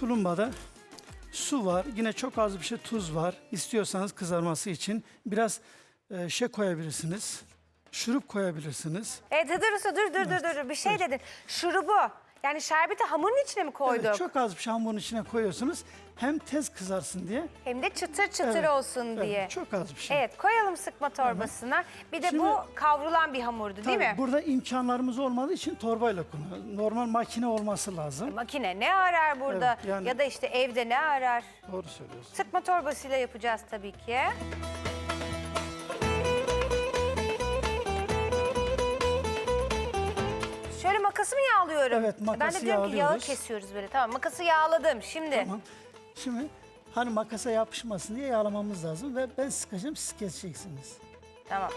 Tulumbada su var. Yine çok az bir şey tuz var. İstiyorsanız kızarması için biraz e, şey koyabilirsiniz. Şurup koyabilirsiniz. Evet dur dur dur dur dur dur bir şey dedin. Şurubu yani şerbeti hamurun içine mi koyduk? Evet, çok az bir şey hamurun içine koyuyorsunuz. Hem tez kızarsın diye. Hem de çıtır çıtır Evet, olsun evet, diye. çok az bir şey. Evet koyalım sıkma torbasına. Bir de Şimdi- bu kavrulan bir hamurdu değil Tabii mi? Burada imkanlarımız olmadığı için torbayla kullanıyoruz. Normal makine olması lazım. Makine ne arar burada Evet, yani- ya da işte evde ne arar? Doğru söylüyorsun. Sıkma torbasıyla yapacağız tabii ki. Makası mı yağlıyorum? Evet, Ben makası de diyorum ki yağı yağlıyoruz. kesiyoruz böyle. Tamam makası yağladım şimdi. Tamam. Şimdi hani makasa yapışmasın diye yağlamamız lazım ve ben sıkacağım siz keseceksiniz. Tamam.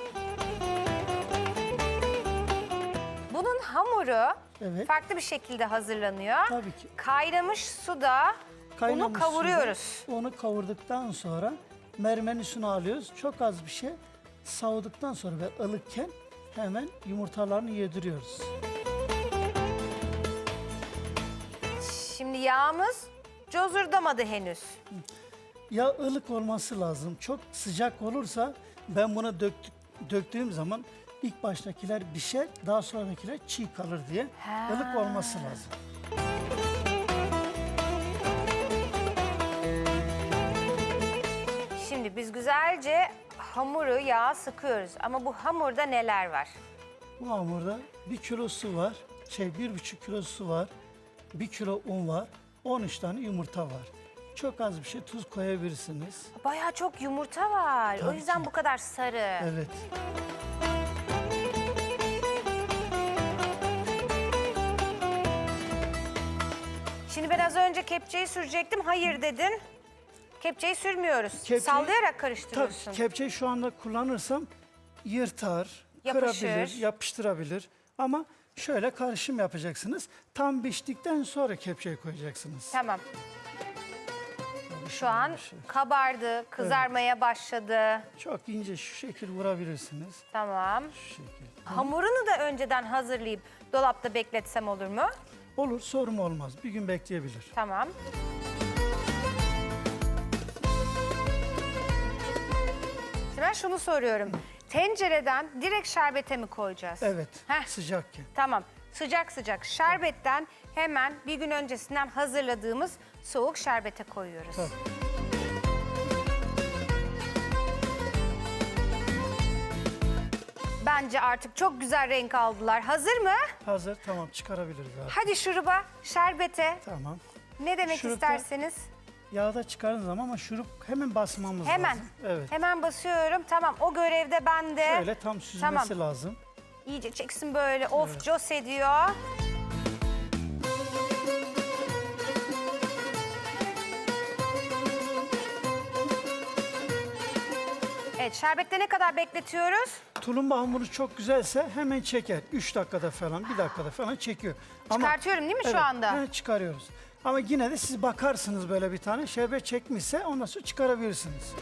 Bunun hamuru Evet. farklı bir şekilde hazırlanıyor. Tabii ki. Kaynamış suda bunu Kaynamış kavuruyoruz. suda Onu kavurduktan sonra mermerin üstüne alıyoruz. Çok az bir şey savuduktan sonra ve ılıkken hemen yumurtalarını yediriyoruz. Yağımız cozurdamadı henüz. Ya ılık olması lazım. Çok sıcak olursa ben buna döktük, döktüğüm zaman ilk baştakiler pişer, daha sonrakiler çiğ kalır diye Ha. ılık olması lazım. Şimdi biz güzelce hamuru yağa sıkıyoruz. Ama bu hamurda neler var? Bu hamurda bir kilo su var, şey bir buçuk kilo su var, bir kilo un var, 13 tane yumurta var. Çok az bir şey tuz koyabilirsiniz. Bayağı çok yumurta var. o Tabii yüzden ki. bu kadar sarı. Evet. Şimdi biraz önce kepçeyi sürecektim. Hayır dedin. Kepçeyi sürmüyoruz. Kepçeyi- Sallayarak Tabii karıştırıyorsun. kepçeyi şu anda kullanırsam yırtar, Yapışır. kırabilir, yapıştırabilir. Ama şöyle karışım yapacaksınız. Tam piştikten sonra kepçeyi koyacaksınız. Tamam. Şu an kabardı, kızarmaya başladı. Çok ince şu şekil vurabilirsiniz. Tamam. Şu şekil. Hamurunu da önceden hazırlayıp dolapta bekletsem olur mu? Olur sorun olmaz. Bir gün bekleyebilir. Tamam. Şimdi ben şunu soruyorum. Tencereden direkt şerbete mi koyacağız? Evet Heh. sıcakken. Tamam. Sıcak sıcak şerbetten hemen bir gün öncesinden hazırladığımız soğuk şerbete koyuyoruz. Tabii. Bence artık çok güzel renk aldılar. Hazır mı? Hazır tamam çıkarabiliriz abi. Hadi şuruba, şerbete. Tamam. Ne demek Şurupta- isterseniz. Yağda çıkarın zaman ama şurup hemen basmamız Hemen. lazım. Evet. Hemen basıyorum. Tamam o görevde bende. Şöyle tam süzmesi Tamam. lazım. İyice çeksin böyle. Of cos ediyor. Evet şerbette ne kadar bekletiyoruz? Tulumba hamuru çok güzelse hemen çeker. 3 dakikada falan, 1 dakikada falan çekiyor. Çıkartıyorum değil mi şu Evet, anda? evet, çıkarıyoruz. Ama yine de siz bakarsınız böyle bir tane şerbet çekmişse ondan sonra çıkarabilirsiniz.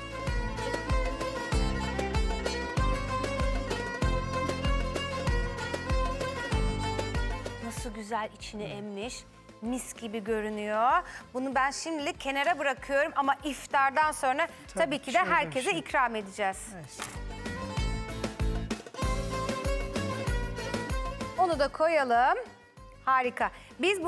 Nasıl güzel içini emmiş. Mis gibi görünüyor. Bunu ben şimdilik kenara bırakıyorum ama iftardan sonra tabii, Tabii, ki de şöyle herkese şey. ikram edeceğiz. Evet. Onu da koyalım. Harika. Biz bu